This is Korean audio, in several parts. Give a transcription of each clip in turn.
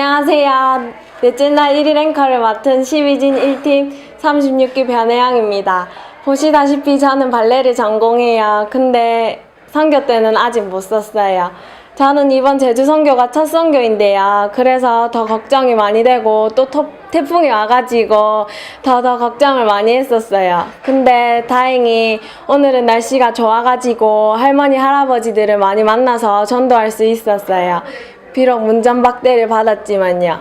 안녕하세요. 넷째 날 1위 랭커를 맡은 12진 1팀 36기 변혜영입니다. 보시다시피 저는 발레를 전공해요. 근데 선교 때는 아직 못 썼어요. 저는 이번 제주 선교가 첫 선교인데요. 그래서 더 걱정이 많이 되고 또 토- 태풍이 와가지고 더더 걱정을 많이 했었어요. 근데 다행히 오늘은 날씨가 좋아가지고 할머니 할아버지들을 많이 만나서 전도할 수 있었어요. 비록 문전박대를 받았지만요.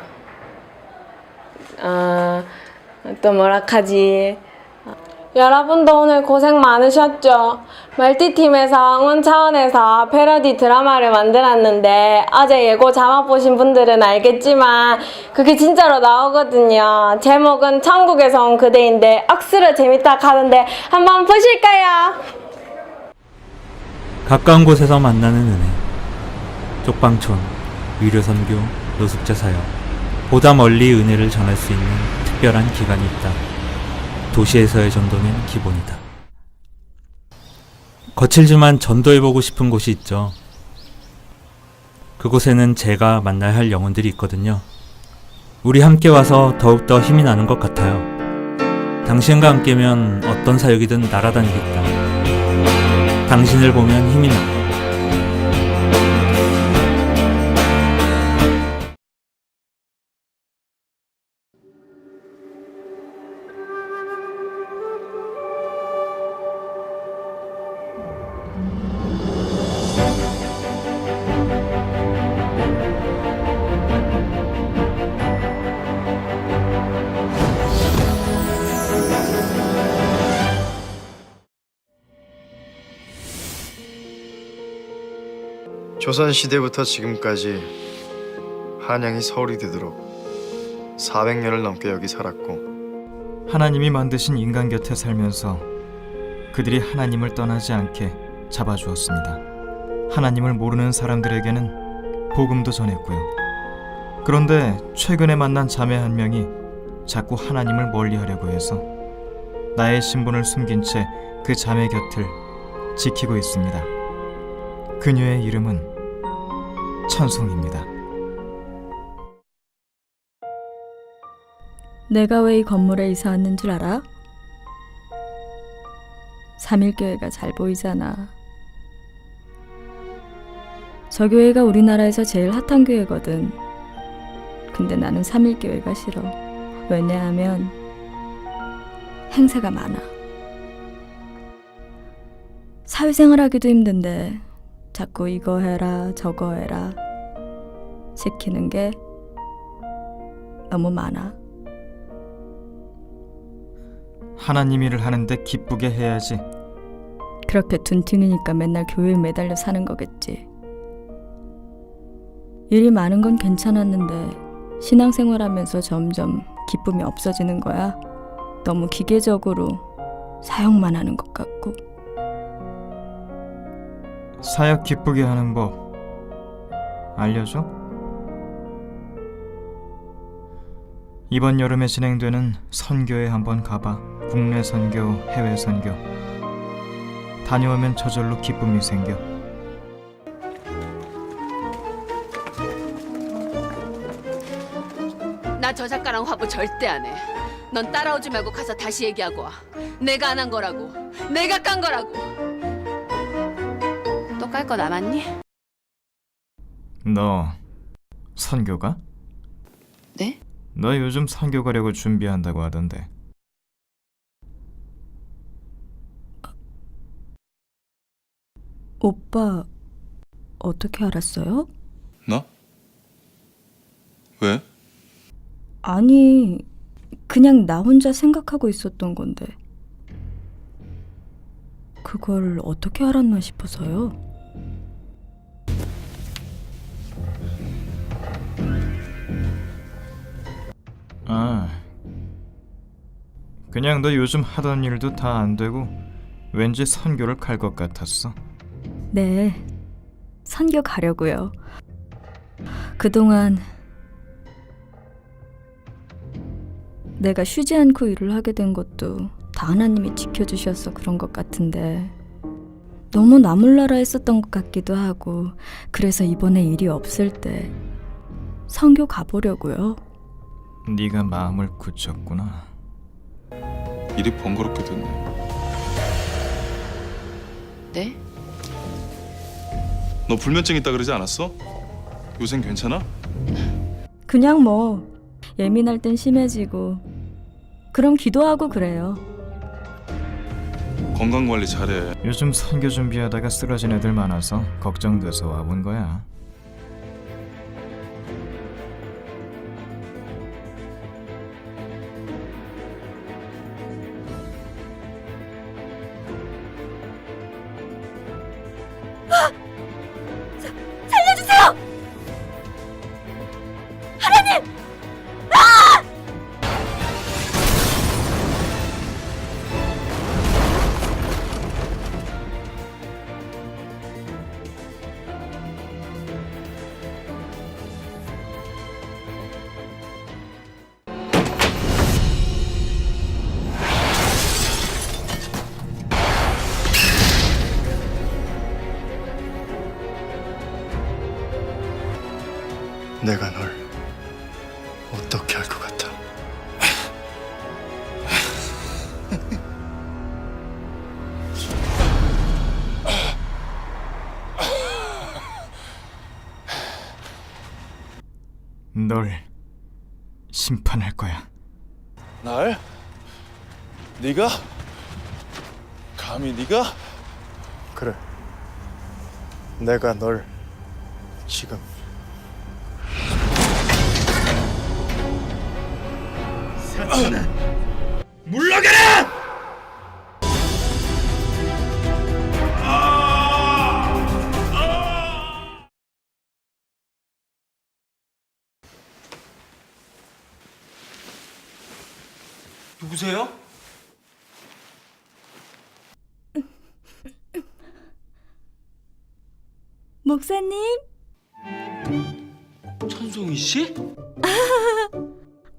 어, 또 뭐라카지. 여러분도 오늘 고생 많으셨죠? 멀티팀에서 응원 차원에서 패러디 드라마를 만들었는데 어제 예고 자막 보신 분들은 알겠지만 그게 진짜로 나오거든요. 제목은 천국에서 온 그대인데 억수로 재밌다 하는데 한번 보실까요? 가까운 곳에서 만나는 은혜 쪽방촌 위료선교 노숙자 사역 보다 멀리 은혜를 전할 수 있는 특별한 기간이 있다. 도시에서의 전도는 기본이다. 거칠지만 전도해보고 싶은 곳이 있죠. 그곳에는 제가 만나야 할 영혼들이 있거든요. 우리 함께 와서 더욱더 힘이 나는 것 같아요. 당신과 함께면 어떤 사역이든 날아다니겠다. 당신을 보면 힘이 나. 조선 시대부터 지금까지 한양이 서울이 되도록 400년을 넘게 여기 살았고 하나님이 만드신 인간 곁에 살면서 그들이 하나님을 떠나지 않게 잡아주었습니다. 하나님을 모르는 사람들에게는 복음도 전했고요. 그런데 최근에 만난 자매 한 명이 자꾸 하나님을 멀리하려고 해서 나의 신분을 숨긴 채 그 자매 곁을 지키고 있습니다. 그녀의 이름은 천송입니다. 내가 왜 이 건물에 이사 왔는 줄 알아? 3일교회가 잘 보이잖아. 저 교회가 우리나라에서 제일 핫한 교회거든. 근데 나는 3일교회가 싫어. 왜냐하면 행사가 많아. 사회생활 하기도 힘든데 자꾸 이거 해라 저거 해라 시키는 게 너무 많아. 하나님 일을 하는데 기쁘게 해야지. 그렇게 둔튕이니까 맨날 교회에 매달려 사는 거겠지. 일이 많은 건 괜찮았는데 신앙생활 하면서 점점 기쁨이 없어지는 거야. 너무 기계적으로 사역만 하는 것 같고. 사역 기쁘게 하는 법 알려줘? 이번 여름에 진행되는 선교에 한번 가봐. 국내 선교, 해외 선교. 다녀오면 저절로 기쁨이 생겨. 나 저 작가랑 화보 절대 안 해. 넌 따라오지 말고 가서 다시 얘기하고 와. 내가 안 한 거라고. 내가 깐 거라고. 또 깔 거 남았니? 너 선교가? 네? 너 요즘 선교 가려고 준비한다고 하던데. 오빠 어떻게 알았어요? 나? 왜? 아니 그냥 나 혼자 생각하고 있었던 건데 그걸 어떻게 알았나 싶어서요. 그냥 너 요즘 하던 일도 다 안 되고 왠지 선교를 갈 것 같았어. 네, 선교 가려고요. 그동안 내가 쉬지 않고 일을 하게 된 것도 다다 하나님이 지켜주셔서 그런 것 같은데 너무 나몰라라 했었던 것 같기도 하고 그래서 이번에 일이 없을 때 성교 가보려고요. 네가 마음을 굳혔구나. 일이 번거롭게 됐네. 네? 너 불면증 있다 그러지 않았어? 요샌 괜찮아? 그냥 뭐 예민할 땐 심해지고 그럼 기도하고 그래요. 건강 관리 잘해. 요즘 선교 준비하다가 쓰러진 애들 많아서 걱정돼서 와본 거야. 내가 널 어떻게 할 것 같아? 널 심판할 거야. 날? 네가? 감히 네가? 그래. 내가 널 지금 누구세요? 목사님? 천송이 씨?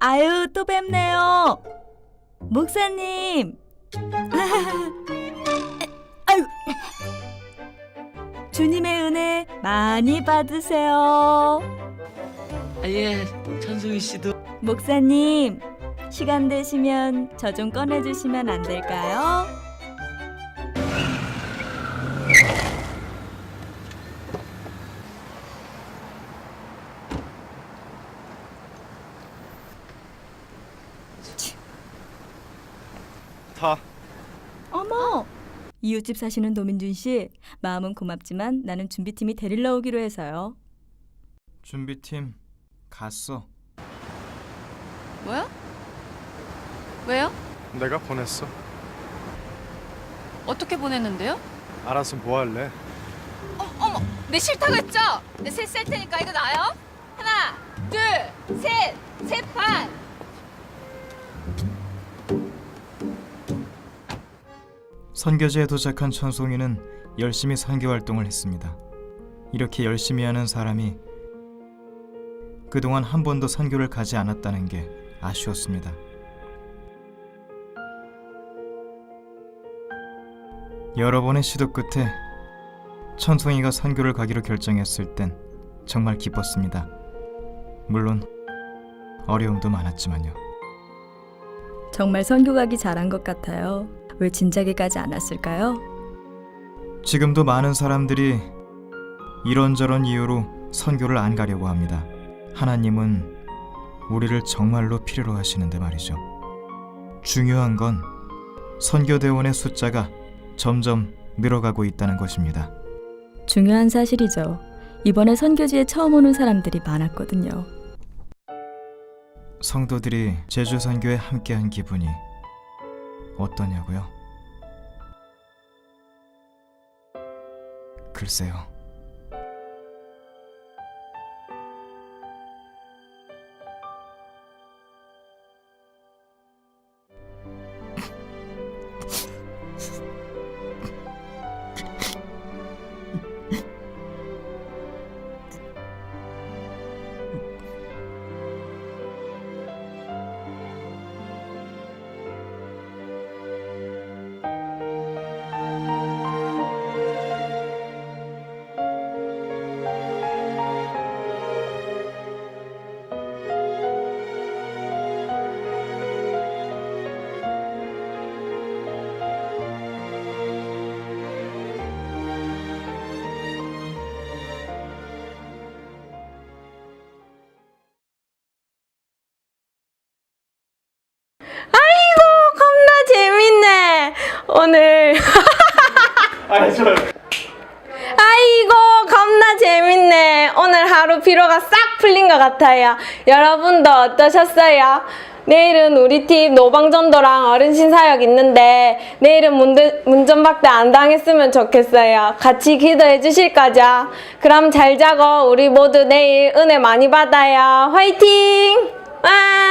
아유 또 뵙네요. 목사님. 아유. 주님의 은혜 많이 받으세요. 예, 천송이 씨도 목사님, 시간 되시면 저 좀 꺼내주시면 안 될까요? 타. 어머! 이웃집 사시는 도민준 씨, 마음은 고맙지만 나는 준비팀이 데리러 오기로 해서요. 준비팀 갔어. 뭐야? 왜요? 내가 보냈어. 어떻게 보냈는데요? 알아서 뭐 할래? 어머, 내 싫다고 했죠? 내셋셀 테니까 이거 나요? 하나, 둘, 셋, 셋 반. 선교지에 도착한 천송이는 열심히 선교 활동을 했습니다. 이렇게 열심히 하는 사람이 그동안 한 번도 선교를 가지 않았다는 게 아쉬웠습니다. 여러 번의 시도 끝에 천송이가 선교를 가기로 결정했을 땐 정말 기뻤습니다. 물론 어려움도 많았지만요. 정말 선교 가기 잘한 것 같아요. 왜 진작에 가지 않았을까요? 지금도 많은 사람들이 이런저런 이유로 선교를 안 가려고 합니다. 하나님은 우리를 정말로 필요로 하시는데 말이죠. 중요한 건 선교대원의 숫자가 점점 늘어가고 있다는 것입니다. 중요한 사실이죠. 이번에 선교지에 처음 오는 사람들이 많았거든요. 성도들이 제주 선교에 함께한 기분이 어떠냐고요? 글쎄요. 오늘 아이고 겁나 재밌네 오늘 하루 피로가 싹 풀린 것 같아요 여러분도 어떠셨어요? 내일은 우리 팀 노방전도랑 어른 신사역 있는데 내일은 문드, 문전박대 안 당했으면 좋겠어요 같이 기도해 주실 거죠? 그럼 잘 자고 우리 모두 내일 은혜 많이 받아요 화이팅! 와!